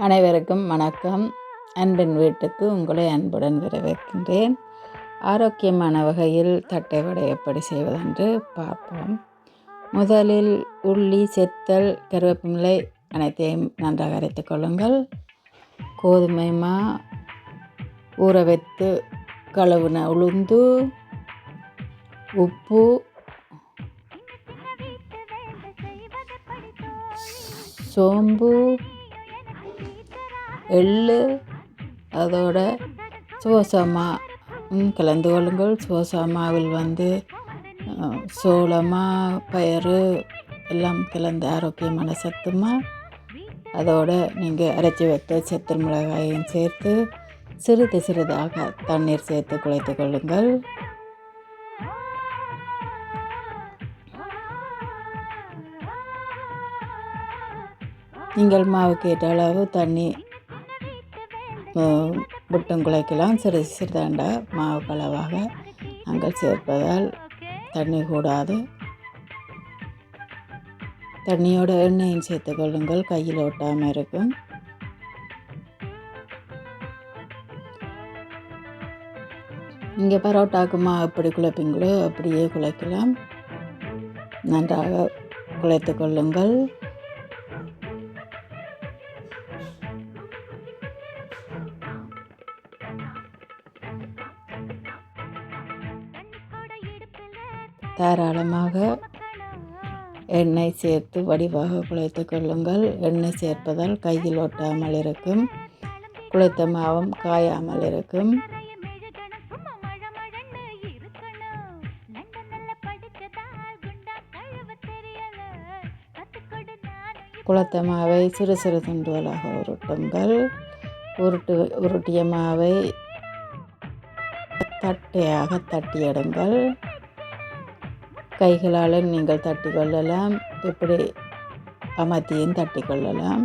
அனைவருக்கும் வணக்கம். அன்பின் வீட்டுக்கு உங்களை அன்புடன் வரவேற்கின்றேன். ஆரோக்கியமான வகையில் தட்டை வடை எப்படி செய்வதென்று பார்ப்போம். முதலில் உள்ளி செத்தல் கருவேப்பிலை அனைத்தையும் நன்றாக அரைத்துக் கொள்ளுங்கள். கோதுமை மா ஊற வைத்து கழுவுன உளுந்து உப்பு சோம்பு எள்ளு அதோட சுவசமா கலந்து கொள்ளுங்கள். சுவசமாவில் வந்து சோளமா பயறு எல்லாம் கலந்து ஆரோக்கியமான சத்துமா அதோட நீங்கள் அரைச்சி வைத்த செத்தல் மிளகாயையும் சேர்த்து சிறிது சிறிதாக தண்ணீர் சேர்த்து குழைத்து கொள்ளுங்கள். நீங்கள் மாவுக்கு ஏற்ற அளவு தண்ணி விட்டும் குழைக்கலாம் சிறு சிறிதாண்ட மாவு அளவாக நாங்கள் சேர்ப்பதால் தண்ணி கூடாது. தண்ணியோட எண்ணெயும் சேர்த்து கொள்ளுங்கள். கையில் ஒட்டாமல் இருக்கும். இங்கே பரோட்டாக்கு மா எப்படி குழைப்பீங்களோ அப்படியே குழைக்கலாம் நன்றாக குழைத்து கொள்ளுங்கள். தாராளமாக எண்ணெய் சேர்த்து வடிவாக குழைத்து கொள்ளுங்கள். எண்ணெய் சேர்ப்பதால் கையில் ஒட்டாமல் இருக்கும். குழைத்த மாவும் காயாமல் இருக்கும். குளத்த மாவை சிறு சிறு துண்டுகளாக உருட்டுங்கள். உருட்டு உருட்டிய மாவை தட்டையாக தட்டியிடுங்கள். கைகளால் நீங்கள் தட்டி கொள்ளலாம். இப்படி அமர்த்தியும் தட்டி கொள்ளலாம்.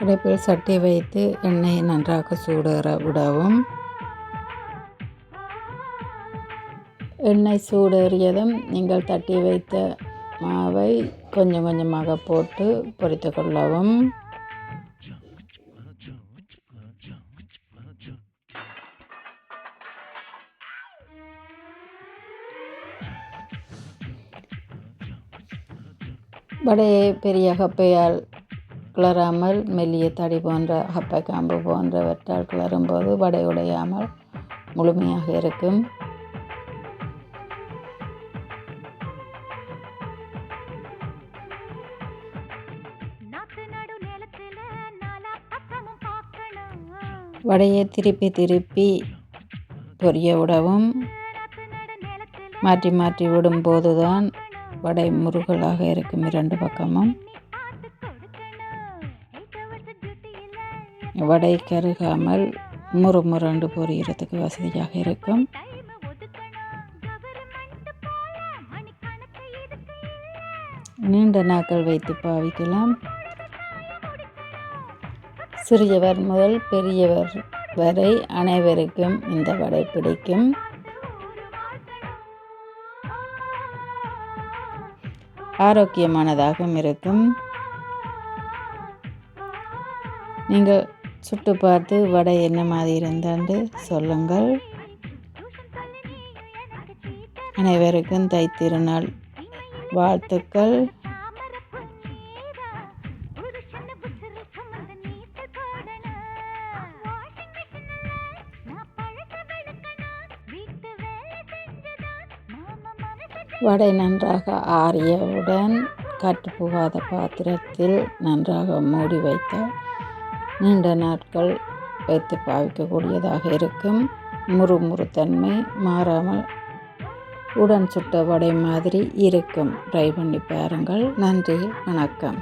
இடைப்பில் சட்டி வைத்து எண்ணெயை நன்றாக சூடற விடவும். எண்ணெய் சூடேறியதும் நீங்கள் தட்டி வைத்த மாவை கொஞ்சம் கொஞ்சமாக போட்டு பொறித்து கொள்ளவும். வடையை பெரிய கப்பையால் கிளறாமல் மெல்லிய தடி போன்ற அகப்பை காம்பு போன்றவற்றால் கிளறும்போது வடை உடையாமல் முழுமையாக இருக்கும். வடையை திருப்பி திருப்பி பொரிய விடவும் மாற்றி மாற்றி விடும்போதுதான் வடை முருகலாக இருக்கும் இரண்டு பக்கமும். வடை கருகாமல் முறு முரண்டு பொரியறதுக்கு வசதியாக இருக்கும். நீண்ட நாட்கள் வைத்து பாவிக்கலாம். சிறியவர் முதல் பெரியவர் வரை அனைவருக்கும் இந்த வடை பிடிக்கும். ஆரோக்கியமானதாகவும் இருக்கும். நீங்கள் சுட்டு பார்த்து வடை என்ன மாதிரி இருந்தாண்டு சொல்லுங்கள். அனைவருக்கும் தைத்திருநாள் வாழ்த்துக்கள். வடை நன்றாக ஆறியவுடன் கட்டுப்புகாத பாத்திரத்தில் நன்றாக மூடி வைத்தால் நீண்ட நாட்கள் வைத்து பாவிக்கக்கூடியதாக இருக்கும். முறுமுறுத்தன்மை மாறாமல் உடன் சுட்ட வடை மாதிரி இருக்கும். ட்ரை பண்ணி பாருங்கள். நன்றி. வணக்கம்.